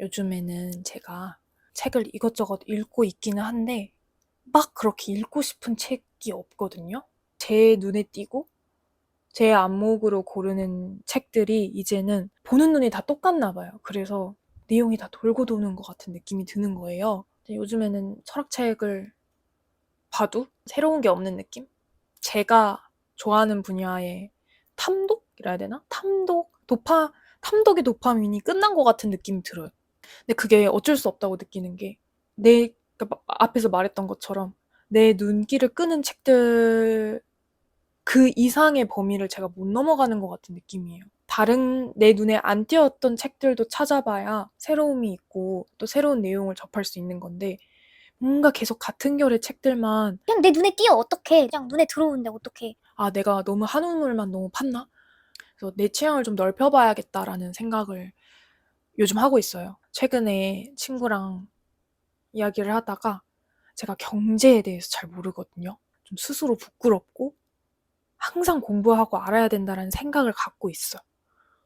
요즘에는 제가 책을 이것저것 읽고 있기는 한데 막 그렇게 읽고 싶은 책이 없거든요. 제 눈에 띄고 제 안목으로 고르는 책들이 이제는 보는 눈이 다 똑같나 봐요. 그래서 내용이 다 돌고 도는 것 같은 느낌이 드는 거예요. 요즘에는 철학책을 봐도 새로운 게 없는 느낌? 제가 좋아하는 분야의 탐독이라 해야 되나? 탐독, 도파, 탐독의 도파민이 끝난 것 같은 느낌이 들어요. 근데 그게 어쩔 수 없다고 느끼는 게, 내, 그러니까 마- 앞에서 말했던 것처럼, 내 눈길을 끄는 책들, 그 이상의 범위를 제가 못 넘어가는 것 같은 느낌이에요. 다른, 내 눈에 안 띄었던 책들도 찾아봐야 새로움이 있고, 또 새로운 내용을 접할 수 있는 건데, 뭔가 계속 같은 결의 책들만 그냥 내 눈에 띄어 어떡해 그냥 눈에 들어오는데 어떡해 아, 내가 너무 한우물만 너무 팠나? 그래서 내 취향을 좀 넓혀봐야겠다라는 생각을 요즘 하고 있어요. 최근에 친구랑 이야기를 하다가 제가 경제에 대해서 잘 모르거든요. 좀 스스로 부끄럽고 항상 공부하고 알아야 된다는 생각을 갖고 있어요.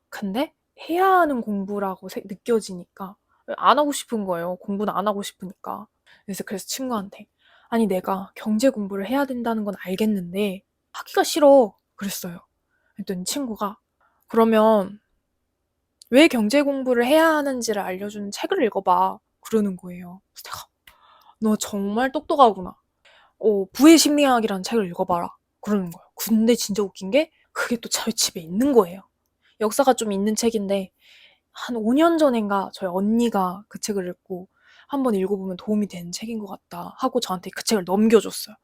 근데 해야 하는 공부라고 세- 느껴지니까 안 하고 싶은 거예요. 공부는 안 하고 싶으니까. 그래서 그래서 친구한테 아니 내가 경제 공부를 해야 된다는 건 알겠는데 하기가 싫어. 그랬어요. 그랬더니 친구가 그러면 왜 경제 공부를 해야 하는지를 알려주는 책을 읽어봐. 그러는 거예요. 내가 너 정말 똑똑하구나. 어, 부의 심리학이라는 책을 읽어봐라. 그러는 거예요. 근데 진짜 웃긴 게 그게 또 저희 집에 있는 거예요. 역사가 좀 있는 책인데 한 5년 전인가 저희 언니가 그 책을 읽고 한번 읽어보면 도움이 되는 책인 것 같다 하고 저한테 그 책을 넘겨줬어요.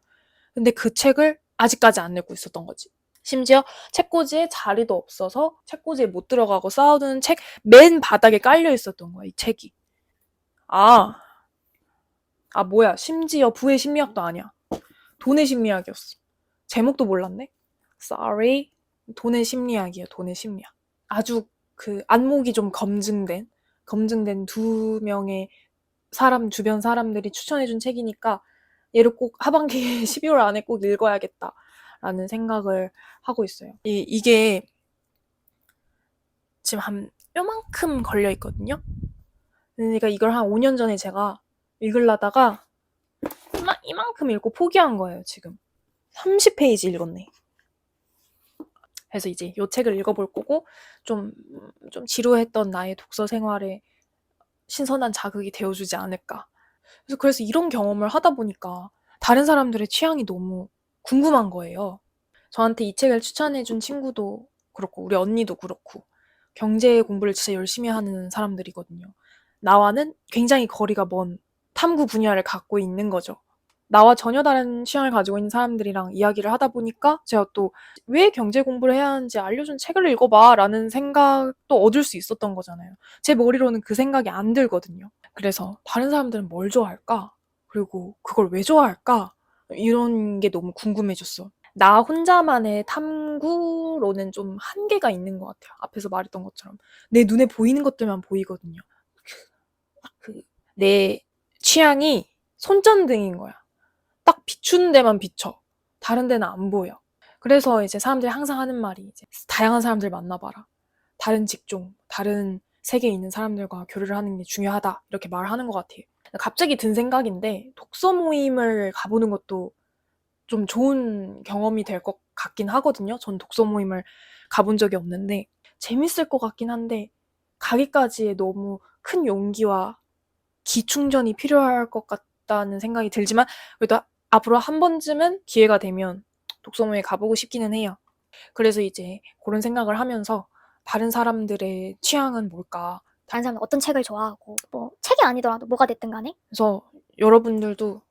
근데 그 책을 아직까지 안 읽고 있었던 거지. 심지어 책꽂이에 자리도 없어서 책꽂이에 못 들어가고 쌓아두는 책 맨 바닥에 깔려 있었던 거야, 이 책이. 아, 아, 뭐야. 심지어 부의 심리학도 아니야. 돈의 심리학이었어. 제목도 몰랐네? Sorry. 돈의 심리학이에요, 돈의 심리학. 아주 그 안목이 좀 검증된, 검증된 두 명의 사람, 주변 사람들이 추천해준 책이니까 얘를 꼭 하반기 12월 안에 꼭 읽어야겠다 라는 생각을 하고 있어요. 이, 이게 지금 한 뼈만큼 걸려 있거든요. 그러니까 이걸 한 5년 전에 제가 읽으려다가 이만, 이만큼 읽고 포기한 거예요, 지금. 30페이지 읽었네. 그래서 이제 이 책을 읽어볼 거고 좀, 좀 지루했던 나의 독서 생활에 신선한 자극이 되어주지 않을까. 그래서, 그래서 이런 경험을 하다 보니까 다른 사람들의 취향이 너무 궁금한 거예요. 저한테 이 책을 추천해준 친구도 그렇고, 우리 언니도 그렇고, 경제 공부를 진짜 열심히 하는 사람들이거든요. 나와는 굉장히 거리가 먼 탐구 분야를 갖고 있는 거죠. 나와 전혀 다른 취향을 가지고 있는 사람들이랑 이야기를 하다 보니까 제가 또 왜 경제 공부를 해야 하는지 알려준 책을 읽어봐 라는 생각도 얻을 수 있었던 거잖아요. 제 머리로는 그 생각이 안 들거든요. 그래서 다른 사람들은 뭘 좋아할까? 그리고 그걸 왜 좋아할까? 이런 게 너무 궁금해졌어. 나 혼자만의 탐구로는 좀 한계가 있는 것 같아요. 앞에서 말했던 것처럼. 내 눈에 보이는 것들만 보이거든요. 그, 내 취향이 손전등인 거야. 딱 비추는 데만 비춰. 다른 데는 안 보여. 그래서 이제 사람들이 항상 하는 말이 이제 다양한 사람들 만나봐라. 다른 직종, 다른 세계에 있는 사람들과 교류를 하는 게 중요하다. 이렇게 말하는 것 같아요. 갑자기 든 생각인데 독서 모임을 가보는 것도 좀 좋은 경험이 될 것 같긴 하거든요. 전 독서 모임을 가본 적이 없는데 재밌을 것 같긴 한데 가기까지의 너무 큰 용기와 기충전이 필요할 것 같다는 생각이 들지만 그래도 앞으로 한 번쯤은 기회가 되면 독서 모임에 가보고 싶기는 해요. 그래서 이제 그런 생각을 하면서 다른 사람들의 취향은 뭘까? 다른 사람은 어떤 책을 좋아하고 뭐 책이 아니더라도 뭐가 됐든 간에 그래서 여러분들도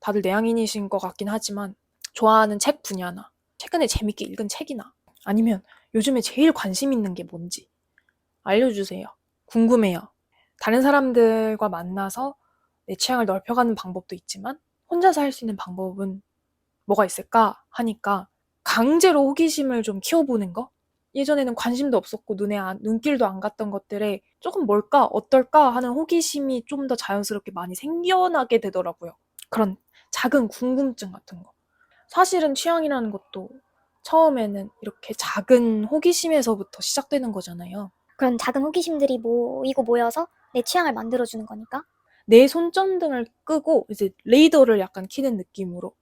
다들 내향인이신 것 같긴 하지만 좋아하는 책 분야나 최근에 재밌게 읽은 책이나 아니면 요즘에 제일 관심 있는 게 뭔지 알려주세요. 궁금해요. 다른 사람들과 만나서 내 취향을 넓혀가는 방법도 있지만 혼자서 할 수 있는 방법은 뭐가 있을까 하니까 강제로 호기심을 좀 키워보는 거? 예전에는 관심도 없었고 눈에 안, 눈길도 안 갔던 것들에 조금 뭘까 어떨까 하는 호기심이 좀 더 자연스럽게 많이 생겨나게 되더라고요. 그런 작은 궁금증 같은 거. 사실은 취향이라는 것도 처음에는 이렇게 작은 호기심에서부터 시작되는 거잖아요. 그런 작은 호기심들이 모이고 모여서 내 취향을 만들어주는 거니까. 내 손전등을 끄고 이제 레이더를 약간 키는 느낌으로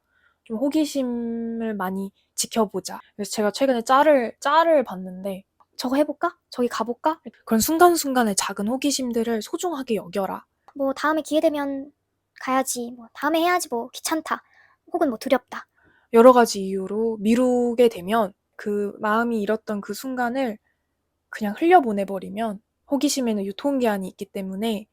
좀 호기심을 많이 지켜보자. 그래서 제가 최근에 짤을 짤을 봤는데 저거 해볼까? 저기 가볼까? 그런 순간순간의 작은 호기심들을 소중하게 여겨라. 뭐 다음에 기회 되면 가야지. 뭐 다음에 해야지. 뭐 귀찮다. 혹은 뭐 두렵다. 여러 가지 이유로 미루게 되면 그 마음이 잃었던 그 순간을 그냥 흘려보내버리면 호기심에는 유통기한이 있기 때문에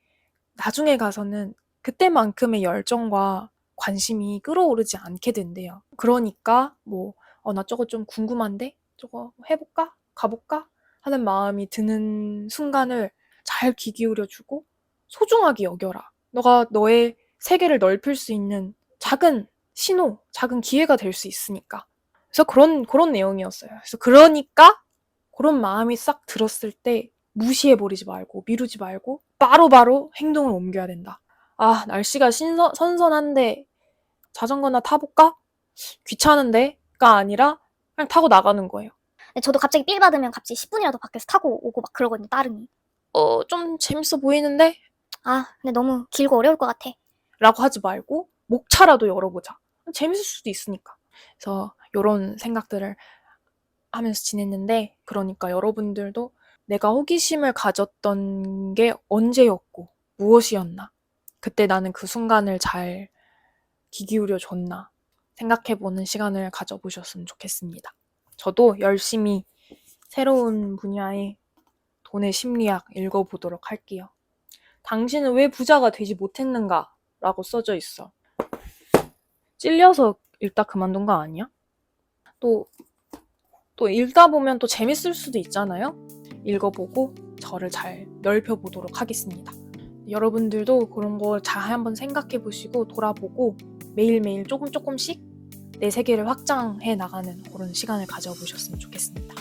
나중에 가서는 그때만큼의 열정과 관심이 끌어오르지 않게 된대요. 그러니까 뭐, 어, 나 저거 좀 궁금한데? 저거 해볼까? 가볼까? 하는 마음이 드는 순간을 잘 귀 기울여주고 소중하게 여겨라. 너가 너의 세계를 넓힐 수 있는 작은 신호, 작은 기회가 될 수 있으니까. 그래서 그런, 그런 내용이었어요. 그래서 그러니까 그런 마음이 싹 들었을 때 무시해버리지 말고, 미루지 말고, 바로바로 행동을 옮겨야 된다. 아, 날씨가 신선, 선선한데 자전거나 타볼까? 귀찮은데?가 아니라 그냥 타고 나가는 거예요. 저도 갑자기 삘 받으면 갑자기 10분이라도 밖에서 타고 오고 막 그러거든요. 따릉이. 어, 좀 재밌어 보이는데? 아 근데 너무 길고 어려울 것 같아. 라고 하지 말고 목차라도 열어보자. 재밌을 수도 있으니까. 그래서 이런 생각들을 하면서 지냈는데 그러니까 여러분들도 내가 호기심을 가졌던 게 언제였고 무엇이었나 그때 나는 그 순간을 잘 귀 기울여 줬나 생각해보는 시간을 가져보셨으면 좋겠습니다. 저도 열심히 새로운 분야의 돈의 심리학 읽어보도록 할게요. 당신은 왜 부자가 되지 못했는가? 라고 써져 있어. 찔려서 읽다 그만둔 거 아니야? 또, 또 읽다 보면 또 재밌을 수도 있잖아요? 읽어보고 저를 잘 넓혀보도록 하겠습니다. 여러분들도 그런 거잘 한번 생각해 보시고 돌아보고 매일매일 조금 조금씩 내 세계를 확장해 나가는 그런 시간을 가져보셨으면 좋겠습니다.